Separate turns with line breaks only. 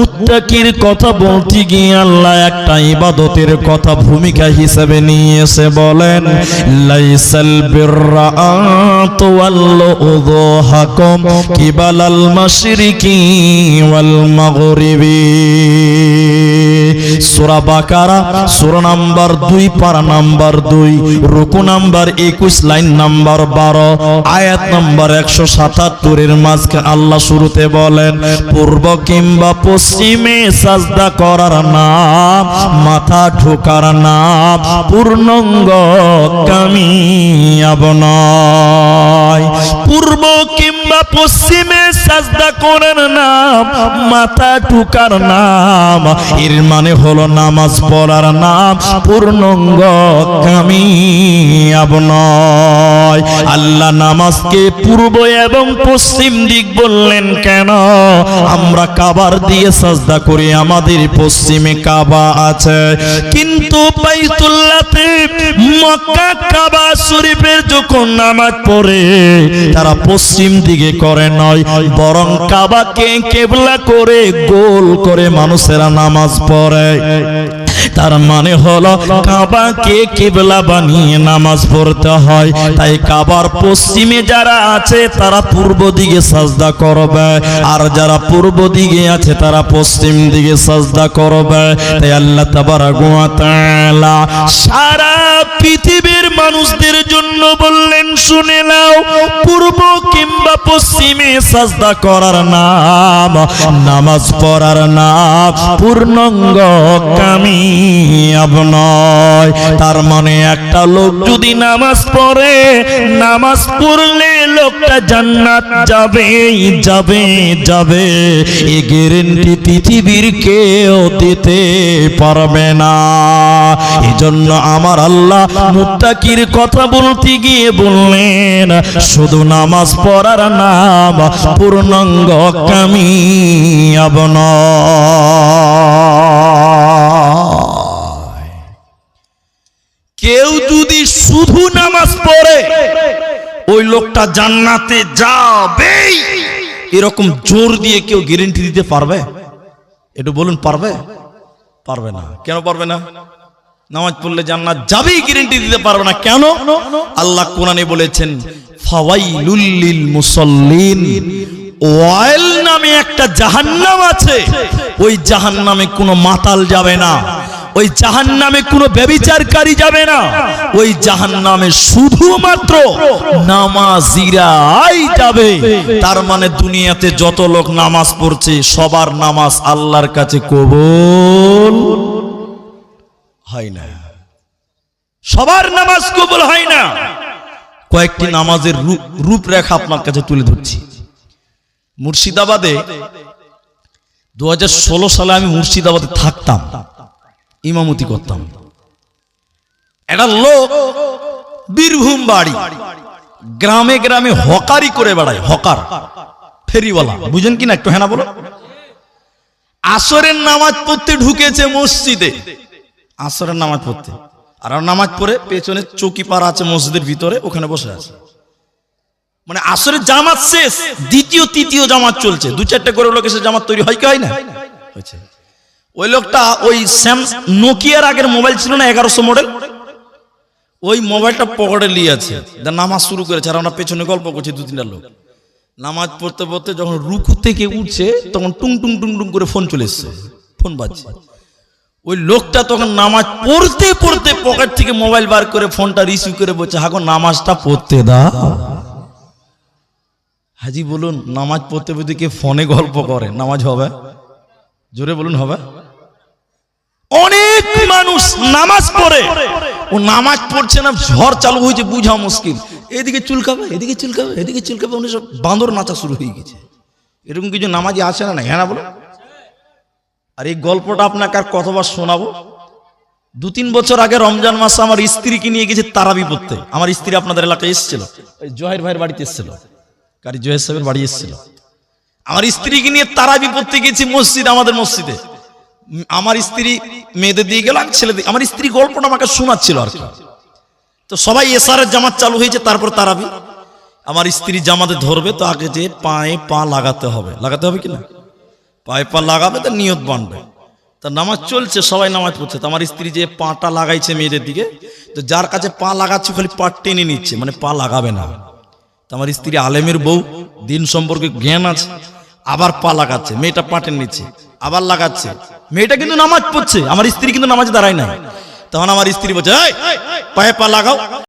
মুত্তাকির কথা বলতে গিয়ে আল্লাহ একটা ইবাদতের কথা ভূমিকা হিসেবে নিয়ে এসে বলেন, লাইসাল বিররা আতওয়াল্লু উযুহাকুম কিবালাল মাশরিকি ওয়াল মাগরিবি। সূরা বাকারা, সূরা নাম্বার 2 পারা নাম্বার 2 রুকু নাম্বার 21 লাইন নাম্বার 12 আয়াত নাম্বার 177 এর মাঝখানে আল্লাহ শুরুতে বলেন, পূর্ব কিংবা পশ্চিমে সাজদা করার নাম মাথা ঠোকার নাম পূর্ণঙ্গ কামিয়াব নয়। পূর্ব কিংবা পশ্চিমে সাজদা নাম মাথা ঠুকার নাম। এর মানে হলো নামাজ পড়ার নাম, পূর্ণঙ্গ আল্লাহ নামাজকে পূর্ব এবং পশ্চিম দিক বললেন, কেন? আমরা কাবার দিয়ে সাজদা করি, আমাদের পশ্চিমে কাবা আছে। কিন্তু বাইতুল্লাহতে মক্কা কাবা শরীফের যখন নামাজ পড়ে, তারা পশ্চিম দিকে করে নয় বরং কাবাকে কেবলা করে গোল করে মানুষেরা নামাজ পড়ে। তার মানে হলো কাবাকে কেবলা বানিয়ে নামাজ পড়তে হয়। তাই কাবার পশ্চিমে যারা আছে, তারা পূর্ব দিকে সাজদা করবে। আর যারা পূর্ব দিকে আছে, তারা পশ্চিম দিকে সাজদা করবে। তাই আল্লাহ তাবারাক ওয়া তাআলা সারা পৃথিবীর মানুষদের জন্য বললেন, শুনে নাও, পূর্ব কিংবা পশ্চিমে সাজদা করার নাম, নামাজ পড়ার নাম পূর্ণাঙ্গ কামিয়াব নয়। তার মানে একটা লোক যদি নামাজ পড়ে নামাজ পড়লে লোকটা জান্নাত যাবে যাবে যাবে। এ গ্যারেন্টি পৃথিবীর কেউ দিতে পারবে না। এজন্য আমার আল্লাহ মুত্তাকির কথা বলতে গিয়ে বললেন শুধু নামাজ পড়ার নাম পূর্ণাঙ্গ কামিয়াব নয়। কেউ যদি শুধু নামাজ পড়ে, ওই লোকটা জান্নাতে যাবেই। এরকম জোর দিয়ে কেউ গ্যারেন্টি দিতে পারবে? একটু বলুন, পারবে? পারবে না। কেন পারবে না? নামাজ পড়লে জান্নাত যাবেই গ্যারেন্টি দিতে পারবে না। কেন? আল্লাহ কোরআনে বলেছেন, ফাওয়াইলুল লিল মুসাল্লিন। ওয়াইল নামে একটা জাহান্নাম আছে। ওই জাহান্নামে কোনো মাতাল যাবে না। ওই জাহান্নামে কোনো ব্যবিচারকারী যাবে না। ওই জাহান্নামে শুধুমাত্র নামাজিরাই যাবে। তার মানে দুনিয়াতে যত লোক নামাজ পড়ছে, সবার নামাজ আল্লাহর কাছে কবুল হয় না। সবার নামাজ কবুল হয় না। কয়েকটি নামাজের রূপ- রূপরেখা আপনার কাছে তুলে ধরছি। মুর্শিদাবাদে দু হাজার ষোলো সালে আমি মুর্শিদাবাদে থাকতাম। ইমামতি করতাম। একটা লোক বীরভূম বাড়ি, গ্রামে গ্রামে হকারি করে বেড়ায়, হকার, ফেরিওয়ালা। বুঝেন কি না একটু হ্যাঁ বলো? আসরের নামাজ পড়তে ঢুকেছে মসজিদে। আসরের নামাজ পড়তে। আর আর নামাজ পড়ে পেছনে চৌকি পাড়া আছে মসজিদের ভিতরে, ওখানে বসে আছে। মানে আসরের জামাত শেষ, দ্বিতীয়, তৃতীয় জামাত চলছে। দু চারটে করে লোক এসে জামাত তৈরি হয় কি হয় না? হয়েছে। ওই লোকটা ওই স্যাম নোকিয়ার আগের মোবাইল ছিল না এগারোশো মডেল? ওই মোবাইলটা পকেটে নিয়ে আছে। নামাজ শুরু করেছে আর আমরা পেছনে গল্প করছি দু তিনটা লোক। নামাজ পড়তে পড়তে যখন রুকু থেকে উঠছে, তখন টুং টুং টুং টুং করে ফোন চলে এসছে। ফোন বাজছে। ওই লোকটা তখন নামাজ পড়তে পড়তে পকেট থেকে মোবাইল বার করে ফোনটা রিসিভ করে বলছে, হাগো, নামাজটা পড়তে দা হাজি বলুন, নামাজ পড়তে পড়তে কে ফোনে গল্প করে? নামাজ হবে? জোরে বলুন, হবে? অনেক মানুষ নামাজ পড়ে। ও নামাজ পড়ছে না, ঝড় চালু হয়েছে, বুঝা মুশকিল। এদিকে চুলকাবে এদিকে চুলকাবে এদিকে চুলকাবে, উনি সব বাঁদর নাচা শুরু হয়ে গেছে। এরকম কিছু নামাজি আসে না হ্যাঁ না বলো। আর এই গল্পটা আপনাকে আর কতবার শোনাবো? দু তিন বছর আগে রমজান মাসে আমার স্ত্রীকে নিয়ে গেছে তারাবি পড়তে। আমার স্ত্রী আপনাদের এলাকায় এসেছিল। জহের ভাইয়ের বাড়িতে এসেছিল। কারি জহের সাহেবের বাড়ি এসেছিল। আমার স্ত্রীকে নিয়ে তারাবি পড়তে গেছি মসজিদ, আমাদের মসজিদে। আমার স্ত্রী মেয়েদের দিয়ে গেল, আমি ছেলে আমার স্ত্রী গল্পটা আমাকে শোনাচ্ছিল আর কি। তো সবাই এসারের জামাত চালু হয়েছে, তারপর তারাবি। আমার স্ত্রী জামাতে ধরবে, তো আগে যে পায়ে পা লাগাতে হবে। লাগাতে হবে কিনা পায়ে পা লাগাবে, তো নিয়ত বানবে। তা নামাজ চলছে, সবাই নামাজ পড়ছে। তো আমার স্ত্রী যে পাটা লাগাইছে মেয়েদের দিকে, তো যার কাছে পা লাগাচ্ছে, খালি পা টেনে নিচ্ছে মানে পা লাগাবে না। তো আমার স্ত্রী আলেমের বউ, দিন সম্পর্কে জ্ঞান আছে। আবার পা লাগাচ্ছে মেয়েটা পাটের নিচে নিচ্ছে আবার লাগাচ্ছে। মেয়েটা কিন্তু নামাজ পড়ছে আমার স্ত্রী কিন্তু নামাজ দাঁড়ায় নাই। তখন আমার স্ত্রী বলছে "এই, পায়ে পা লাগাও।